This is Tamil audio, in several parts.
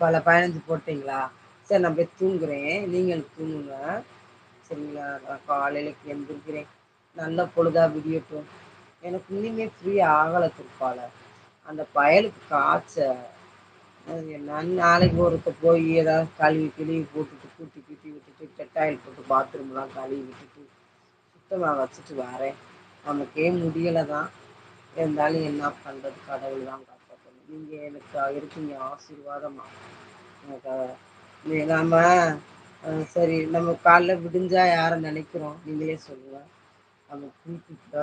பல பதினஞ்சு போட்டீங்களா? சரி நான் போய் தூங்குறேன். நீங்கள் தூங்குங்க. சரிங்களா? நான் காலையில் எழுந்திருக்கிறேன். நல்ல பொழுதாக விடியட்டும். எனக்கு இன்னுமே ஃப்ரீ ஆகலை திருப்பால அந்த பயலுக்கு காய்ச்ச. நான் நாளைக்கு ஒருத்த போய் ஏதாவது கழுவி கிழுவி போட்டுட்டு கூட்டி கூட்டி விட்டுட்டு டெட்டாயில் போட்டு பாத்ரூம்லாம் கழுவி விட்டுட்டு சுத்தமாக வச்சுட்டு வரேன். நமக்கே முடியல தான் இருந்தாலும் என்ன பண்ணுறது கடவுள். தான் நீங்கள் எனக்கு இருக்கீங்க ஆசீர்வாதமாக எனக்கு நாம் சரி நம்ம காலைல விடிஞ்சா யாரை நினைக்கிறோம்? நீங்களே சொல்லுவேன் நம்ம குறிப்பிட்ட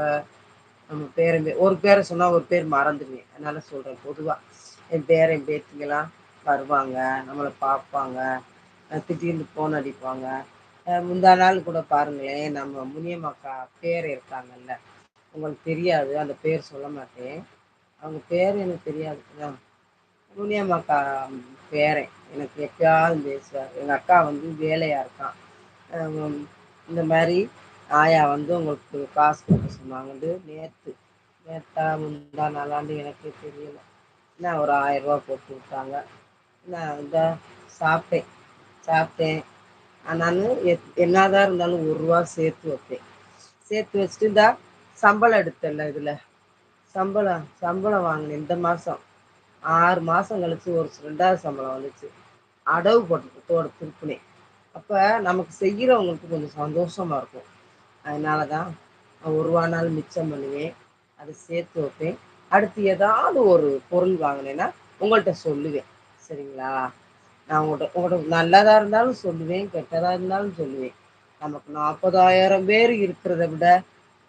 நம்ம பேரை ஒரு பேரை சொன்னால் ஒரு பேர் மறந்துடுவேன். அதனால் சொல்கிறேன் பொதுவாக என் பேரன் என் பேத்திங்கெல்லாம் வருவாங்க நம்மளை பார்ப்பாங்க அ திடீர்னு ஃபோன் அடிப்பாங்க. முந்தா நாள் கூட பாருங்களேன் நம்ம முனியம்மாக்கா பேர் இருக்காங்கல்ல. உங்களுக்கு தெரியாது அந்த பேர் சொல்ல மாட்டேன். அவங்க பேர் எனக்கு தெரியாது ஆ முனியமாக்கா பேரே. எனக்கு எப்பயாவது பேசுவார். எங்கள் அக்கா வந்து வேலையாக இருக்கான் இந்த மாதிரி ஆயா வந்து உங்களுக்கு காசு கொடுக்க சொன்னாங்கன்னு நேற்று நேற்றா முந்தா நாளாண்டு எனக்கே தெரியல. என்ன ஒரு ஆயிரரூவா போட்டு விட்டாங்க நான் இந்த சாப்பிட்டேன். சாப்பிட்டேன். நான் என்னதான் இருந்தாலும் ஒரு ரூபா சேர்த்து வைப்பேன். சேர்த்து வச்சுட்டு இந்த சம்பளம் எடுத்தல இதில். சம்பளம் சம்பளம் வாங்கினேன் இந்த மாதம் ஆறு மாதம் கழிச்சு ஒரு ரெண்டாவது சம்பளம் வந்துச்சு. அடவு போட்டு தோட திருப்பினேன். அப்போ நமக்கு இருக்கும். கொஞ்ச தான் நான் ஒரு நாள் மிச்சம் பண்ணுவேன். அதை சேர்த்து வைப்பேன். அடுத்து ஏதாவது ஒரு பொருள் வாங்கினேன்னா உங்கள்கிட்ட சொல்லுவேன். சரிங்களா? நான் உங்கள்கிட்ட உங்கள்கிட்ட நல்லதாக இருந்தாலும் சொல்லுவேன் கெட்டதாக இருந்தாலும் சொல்லுவேன். நமக்கு நாற்பதாயிரம் பேர் இருக்கிறத விட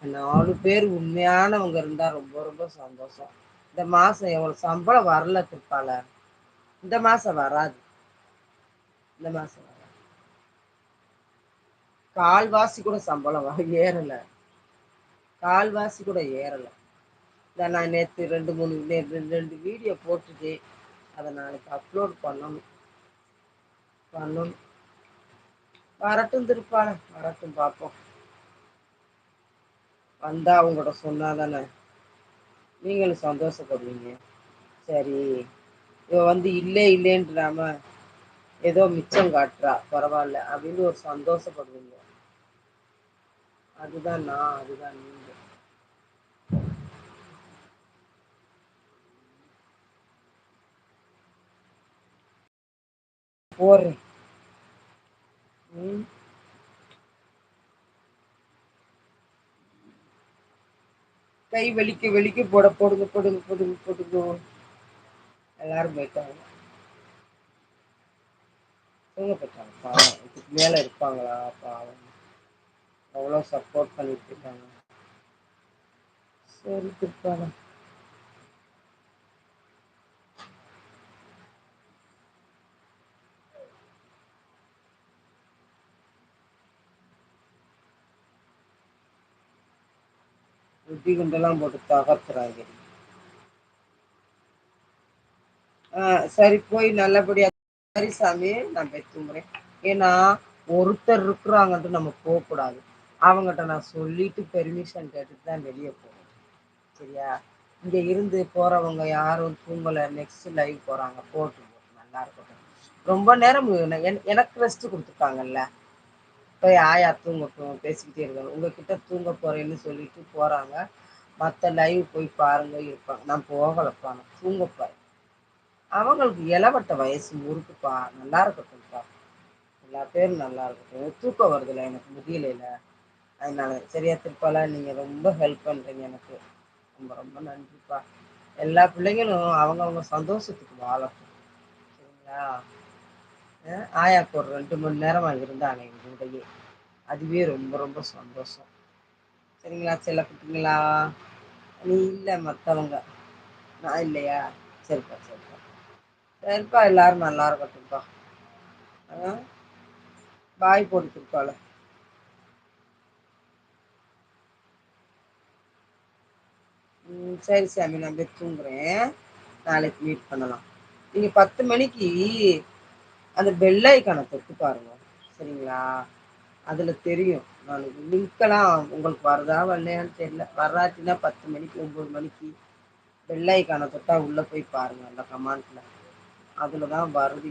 நாலு பேர் உண்மையானவங்க இருந்தா ரொம்ப ரொம்ப சந்தோஷம். இந்த மாதம் எவ்வளவு சம்பளம் வரல திருப்பாளர் இந்த மாதம் வராது. இந்த மாச கால்வாசி கூட சம்பளம் வர ஏறல. கால்வாசி கூட ஏறல. இதை நான் நேத்து ரெண்டு மூணு ரெண்டு வீடியோ போட்டுட்டு அதை நாளைக்கு அப்லோட் பண்ணணும். பண்ணணும். வரட்டும் திருப்பாள திருப்பாளர் பார்ப்போம் வந்தால் அவங்ககிட்ட சொன்னால் தானே நீங்களும் சந்தோஷப்படுவீங்க. சரி இவ வந்து இல்லை இல்லைன்றாம ஏதோ மிச்சம் காட்டுறா பரவாயில்ல அப்படின்னு ஒரு சந்தோஷப்படுவீங்க. அதுதா நான் அதுதான் நீங்க. போடுறேன் ம்? கை வலிக்க வலிக்க போட போடுங்க போடுங்க போடுங்க போடுங்க. எல்லாரும் போயிட்டாங்க. தூங்க போய்ட்டாங்க பாவம் இதுக்கு மேல இருப்பாங்களா? பாவம். அவ்வளோ சப்போர்ட் பண்ணிட்ருக்காங்க சரி திருப்பாங்க இடி குண்டெல்லாம் போட்டு தகர்த்துறாங்க ஆ சரி போய் நல்லபடியா சரி சாமி நான் போய் ஏன்னா ஒருத்தர் இருக்கிறாங்கன்ட்டு நம்ம போகக்கூடாது. அவங்ககிட்ட நான் சொல்லிட்டு பெர்மிஷன் கேட்டுட்டு தான் வெளியே போகணும். சரியா? இங்கே இருந்து போகிறவங்க யாரும் தூங்கலை நெக்ஸ்ட் லைவ் போகிறாங்க போட்டு நல்லா இருக்கட்டும். ரொம்ப நேரம் எனக்கு ரெஸ்ட்டு கொடுத்துருக்காங்கல்ல? போய் ஆயா தூங்கட்டும் பேசிக்கிட்டே இருக்காங்க உங்ககிட்ட தூங்க போறேன்னு சொல்லிட்டு போறாங்க. மற்ற லைவ் போய் பாருங்க இருப்பாங்க. நான் போகலப்பா நான் தூங்கப்பா அவங்களுக்கு இலவட்ட வயசு முறுக்குப்பா. நல்லா இருக்கட்டும்ப்பா எல்லா பேரும் நல்லா இருக்கட்டும். தூக்கம் வருதுல எனக்கு முடியலேல அதனால சரியா திருப்பாலா நீங்க ரொம்ப ஹெல்ப் பண்றீங்க எனக்கு. ரொம்ப ரொம்ப நன்றிப்பா. எல்லா பிள்ளைங்களும் அவங்கவுங்க சந்தோஷத்துக்கு வாழட்டும். சரிங்களா? அ ஆயாக்கு ஒரு ரெண்டு மணி நேரமா இருந்தாங்க எங்கள் கூடயே அதுவே ரொம்ப ரொம்ப சந்தோஷம். சரிங்களா செல்ல குட்டிங்களா? நீ இல்லை மற்றவங்க நான் இல்லையா? சரிப்பா சரிப்பா. சரிப்பா எல்லாரும் நல்லா இருக்கட்டும்ப்பா. ஆ? பாய் போடு குட்பால சரி சாமி. நான் போய் நாளைக்கு மீட் பண்ணலாம். நீங்கள் பத்து மணிக்கு அந்த பெல் ஐக்கான தொட்டு பாருங்க. சரிங்களா? அதுல தெரியும். நான் லிங்கெல்லாம் உங்களுக்கு வருதா வரலையான்னு தெரியல. வர்றாச்சுன்னா பத்து மணிக்கு ஒம்போது மணிக்கு பெல் ஐக்கான தொட்டா உள்ள போய் பாருங்க அந்த கமாண்ட்ல. அதுலதா வருது